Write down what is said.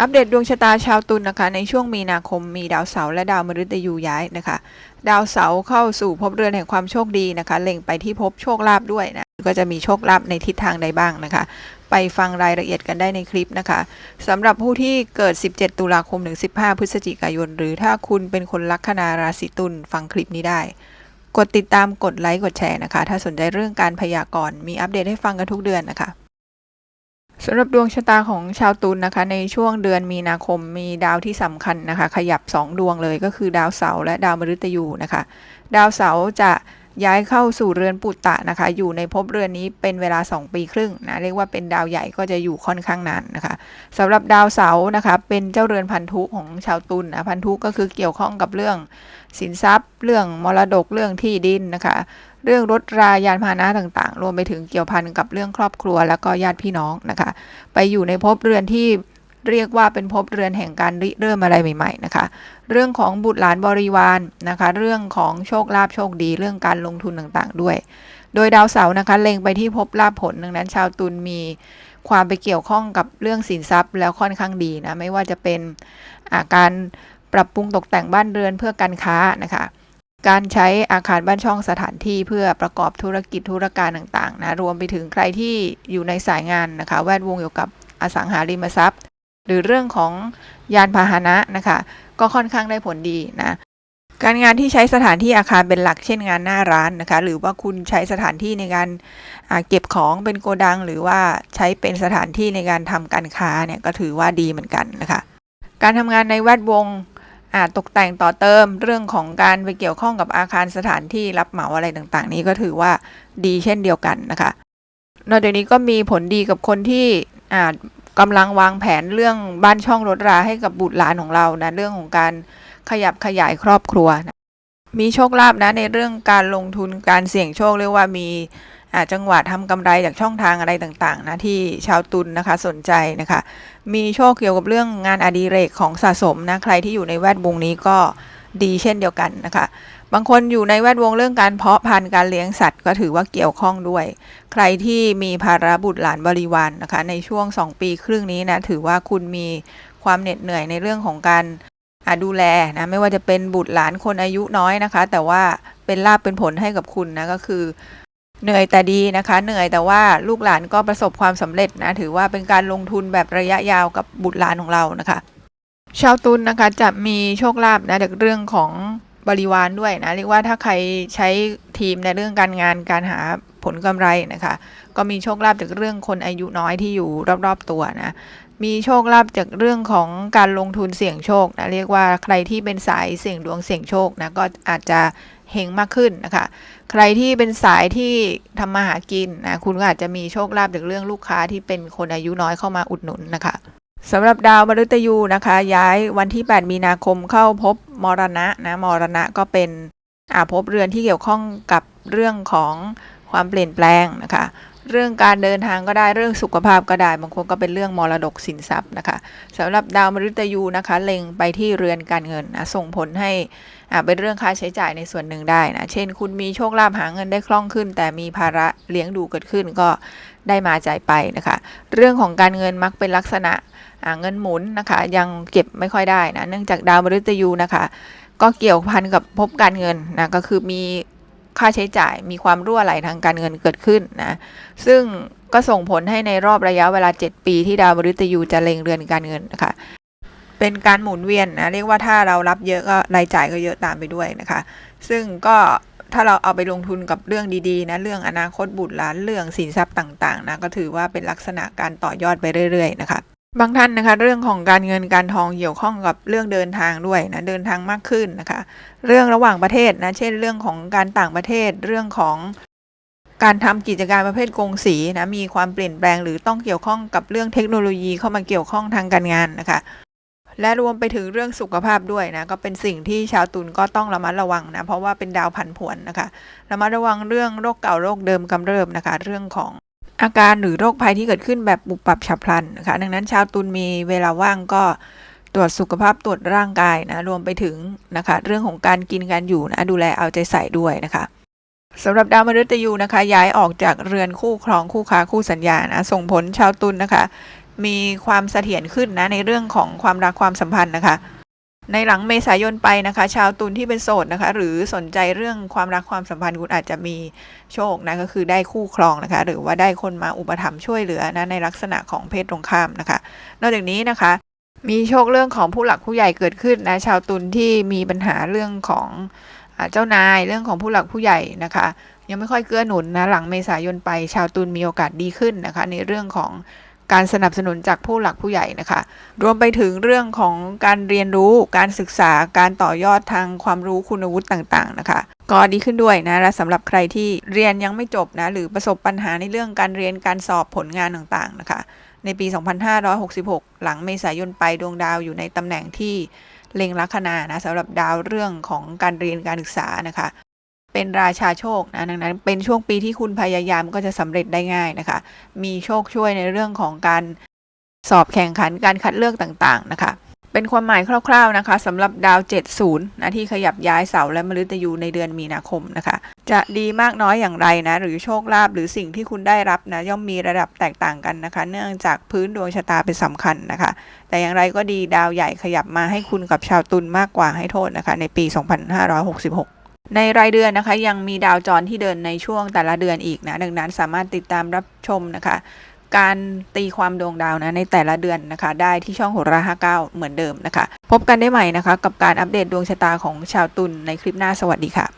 อัปเดตดวงชะตาชาวตุลนะคะ ในช่วงมีนาคมมีดาวเสาร์และดาวมฤตยูย้ายนะคะ ดาวเสาร์เข้าสู่ภพเรือนแห่งความโชคดีนะคะ เล็งไปที่ภพโชคลาภด้วยนะ ก็จะมีโชคลาภในทิศทางใดบ้างนะคะ ไปฟังรายละเอียดกันได้ในคลิปนะคะสำหรับผู้ที่เกิด 17 ตุลาคมถึง 15 พฤศจิกายน หรือถ้าคุณเป็นคนลัคนาราศีตุลฟังคลิปนี้ได้กดติดตามกดไลค์กดแชร์นะคะ ถ้าสนใจเรื่องการพยากรณ์มีอัปเดตให้ฟังกันทุกเดือนนะคะ สำหรับดวงชะตาของชาวตุลนะคะ ในช่วงเดือนมีนาคมมีดาวที่สำคัญนะคะ ขยับ 2 ดวงเลยก็คือดาวเสาร์และดาวมฤตยูนะคะ ดาวเสาร์จะ ย้ายเข้าสู่เรือนปุตตะนะคะ อยู่ในภพเรือนนี้เป็นเวลา 2 ปีครึ่งนะเรียกว่าเป็นดาวใหญ่ก็จะอยู่ค่อนข้างนานนะคะสำหรับดาวเสาร์นะคะ เป็นเจ้าเรือนพันธุของชาวตุลนะพันธุก็คือเกี่ยวข้องกับเรื่องสินทรัพย์ เรื่องมรดกเรื่องที่ดินนะคะ เรื่องรถรายานพาหนะต่างๆ รวมไปถึงเกี่ยวพันกับเรื่องครอบครัวแล้วก็ญาติพี่น้องนะคะ ไปอยู่ในภพเรือนที่ เรียกว่าเป็นภพเรือนแห่งการริเริ่มอะไรใหม่ๆนะคะ เรื่องของบุตรหลานบริวารนะคะ เรื่องของโชคลาภโชคดี เรื่องการลงทุนต่างๆ ด้วย โดยดาวเสาร์นะคะเล็งไปที่ภพลาภผลดังนั้นชาวตุลมีความไปเกี่ยวข้องกับเรื่องสินทรัพย์แล้วค่อนข้างดีนะ ไม่ว่าจะเป็นาการปรับปรุงตกแต่งบ้านเรือนเพื่อการค้านะคะ การใช้อาคารบ้านช่องสถานที่เพื่อประกอบธุรกิจธุรการต่างๆนะ รวมไปถึงใครที่อยู่ในสายงานนะคะ แวดวงเกี่ยวกับอสังหาริมทรัพย์ หรือเรื่องของยานพาหนะนะคะ ก็ค่อนข้างได้ผลดีนะการงานที่ใช้สถานที่อาคารเป็นหลักเช่นงานหน้าร้านนะคะ หรือว่าคุณใช้สถานที่ในการเก็บของเป็นโกดัง หรือว่าใช้เป็นสถานที่ในการทำการค้าเนี่ยก็ถือว่าดีเหมือนกันนะคะ การทำงานในแวดวงอ่าตกแต่งต่อเติมเรื่องของการไปเกี่ยวข้องกับอาคารสถานที่รับเหมาอะไรต่างๆ นี้ก็ถือว่าดีเช่นเดียวกันนะคะนอกจากนี้ก็มีผลดีกับคนที่อ่า กำลังวางแผนเรื่องบ้านช่องรถราให้กับบุตรหลานของเรานะเรื่องของการขยับขยายครอบครัวนะมีโชคลาภนะในเรื่องการลงทุนการเสี่ยงโชคเรียกว่ามีจังหวะทำกำไรจากช่องทางอะไรต่างๆนะที่ชาวตุลนนะคะสนใจนะคะ มีโชคเกี่ยวกับเรื่องงานอดิเรกของสะสมนะใครที่อยู่ในแวดวงนี้ก็ดีเช่นเดียวกันนะคะ บางคนอยู่ในแวดวงเรื่องการเพาะพันธุ์การเลี้ยงสัตว์ก็ถือว่าเกี่ยวข้องด้วย ใครที่มีภาระบุตรหลานบริวารนนะคะ ในช่วง 2 ปีครึ่งนี้นะถือว่าคุณมีความเหน็ดเหนื่อยในเรื่องของการดูแลนะไม่ว่าจะเป็นบุตรหลานคนอายุน้อยนะคะ แต่ว่าเป็นลาบเป็นผลให้กับคุณนะก็คือเหนื่อยแต่ดีนะคะ เหนื่อยแต่ว่าลูกหลานก็ประสบความสำเร็จนะถือว่าเป็นการลงทุนแบบระยะยาวกับบุตรหลานของเรานะคะ ชาวตุลนนะคะจะมีโชคลาภนะจากเรื่องของ บริวารด้วยนะเรียกว่าถ้าใครใช้ทีมในเรื่องการงานการหาผลกำไรนะคะ ก็มีโชคลาภจากเรื่องคนอายุน้อยที่อยู่รอบๆตัวนะมีโชคลาภจากเรื่องของการลงทุนเสี่ยงโชคนะเรียกว่าใครที่เป็นสายเสี่ยงดวงเสี่ยงโชคนะก็อาจจะเฮงมากขึ้นนะคะ ใครที่เป็นสายที่ทำมาหากินนะคุณก็อาจจะมีโชคลาภจากเรื่องลูกค้าที่เป็นคนอายุน้อยเข้ามาอุดหนุนนะคะ สำหรับดาวมฤตยูนะคะ ย้ายวันที่ 8 มีนาคมเข้าพบมรณะนะมรณะก็เป็นอาภพเรือนที่เกี่ยวข้องกับเรื่องของความเปลี่ยนแปลงนะคะ เรื่องการเดินทางก็ได้เรื่องสุขภาพก็ได้ บางคนก็เป็นเรื่องมรดกสินทรัพย์นะคะสำหรับดาวมฤตยูนะคะ เล็งไปที่เรือนการเงินนะส่งผลให้อ่าเป็นเรื่องค่าใช้จ่ายในส่วนหนึ่งได้นะเช่น คุณมีโชคลาภหาเงินได้คล่องขึ้น แต่มีภาระเลี้ยงดูเกิดขึ้นก็ได้มาจ่ายไปนะคะ เรื่องของการเงินมักเป็นลักษณะเงินหมุนนะคะ ยังเก็บไม่ค่อยได้นะเนื่องจากดาวมฤตยูนะคะ ก็เกี่ยวพันกับภพการเงินนะก็คือมี ค่าใช้จ่ายมีความรั่วไหลทางการเงินเกิดขึ้นนะ ซึ่งก็ส่งผลให้ในรอบระยะเวลา 7 ปีที่ดาวมฤตยูจะเล็งเรือนการเงินนะคะเป็นการหมุนเวียนนะเรียกว่าถ้าเรารับเยอะก็รายจ่ายก็เยอะตามไปด้วยนะคะ ซึ่งก็ถ้าเราเอาไปลงทุนกับเรื่องดีๆนะเรื่องอนาคตบุตรหลานเรื่องสินทรัพย์ต่างๆนะก็ถือว่าเป็นลักษณะการต่อยอดไปเรื่อย ๆ นะคะ บางท่านนะคะ เรื่องของการเงินการทองเกี่ยวข้องกับเรื่องเดินทางด้วยนะเดินทางมากขึ้นนะคะ เรื่องระหว่างประเทศนะเช่นเรื่องของการต่างประเทศเรื่องของการทำกิจการประเภทกงสีนะมีความเปลี่ยนแปลงหรือต้องเกี่ยวข้องกับเรื่องเทคโนโลยีเข้ามาเกี่ยวข้องทางการงานนะคะ และรวมไปถึงเรื่องสุขภาพด้วยนะก็เป็นสิ่งที่ชาวตุลก็ต้องระมัดระวังนะเพราะว่าเป็นดาวผันผวนนะคะระมัดระวังเรื่องโรคเก่าโรคเดิมกำเริบนะคะ เรื่องของ อาการหรือโรคภัยที่เกิดขึ้นแบบปุบปับฉับพลันนะคะดังนั้นชาวตุลมีเวลาว่างก็ตรวจสุขภาพตรวจร่างกายนะรวมไปถึงนะคะเรื่องของการกินการอยู่นะดูแลเอาใจใส่ด้วยนะคะสำหรับดาวมฤตยูนะคะ ย้ายออกจากเรือนคู่ครองคู่ค้าคู่สัญญานะส่งผลชาวตุลนะคะ มีความเสถียรขึ้นนะในเรื่องของความรักความสัมพันธ์นะคะ ในหลังเมษายนไปนะคะ ชาวตุลที่เป็นโสดนะคะ หรือสนใจเรื่องความรักความสัมพันธ์คุณอาจจะมีโชคนะก็คือได้คู่ครองนะคะ หรือว่าได้คนมาอุปถัมภ์ช่วยเหลือนะในลักษณะของเพศตรงข้ามนะคะ นอกจากนี้นะคะ มีโชคเรื่องของผู้หลักผู้ใหญ่เกิดขึ้นนะชาวตุลที่มีปัญหาเรื่องของอเจ้านายเรื่องของผู้หลักผู้ใหญ่นะคะ ยังไม่ค่อยเกื้อหนุนนะหลังเมษายนไป ชาวตุลมีโอกาสดีขึ้นนะคะ ในเรื่องของ การสนับสนุนจากผู้หลักผู้ใหญ่นะคะ รวมไปถึงเรื่องของการเรียนรู้การศึกษาการต่อยอดทางความรู้คุณวุฒิต่างๆนะคะ ก็ดีขึ้นด้วยนะและสำหรับใครที่เรียนยังไม่จบนะหรือประสบปัญหาในเรื่องการเรียนการสอบผลงานต่างๆนะคะ ในปี 2566 หลังเมษายนไปดวงดาวอยู่ในตำแหน่งที่เล็งลัคนานะสำหรับดาวเรื่องของการเรียนการศึกษานะคะ เป็นราชาโชคนะดังนั้น เป็นช่วงปีที่คุณพยายามก็จะสำเร็จได้ง่ายนะคะ มีโชคช่วยในเรื่องของการสอบแข่งขันการคัดเลือกต่างๆนะคะ เป็นความหมายคร่าวๆนะคะสำหรับดาว 70 นะที่ขยับย้ายเสาและมฤตยูในเดือนมีนาคมนะคะ จะดีมากน้อยอย่างไรนะ หรือโชคลาภหรือสิ่งที่คุณได้รับนะย่อมมีระดับแตกต่างกันนะคะ เนื่องจากพื้นดวงชะตาเป็นสำคัญนะคะ แต่อย่างไรก็ดีดาวใหญ่ขยับมาให้คุณกับชาวตุลมากกว่าให้โทษนะคะ ในปี 2566 ในรายเดือนนะคะ ยังมีดาวจรที่เดินในช่วงแต่ละเดือนอีกนะ ดังนั้นสามารถติดตามรับชมนะคะ การตีความดวงดาวนะในแต่ละเดือนนะคะ ได้ที่ช่องโหราฮก้าวเหมือนเดิมนะคะ พบกันได้ใหม่นะคะ กับการอัปเดตดวงชะตาของชาวตุลในคลิปหน้าสวัสดีค่ะ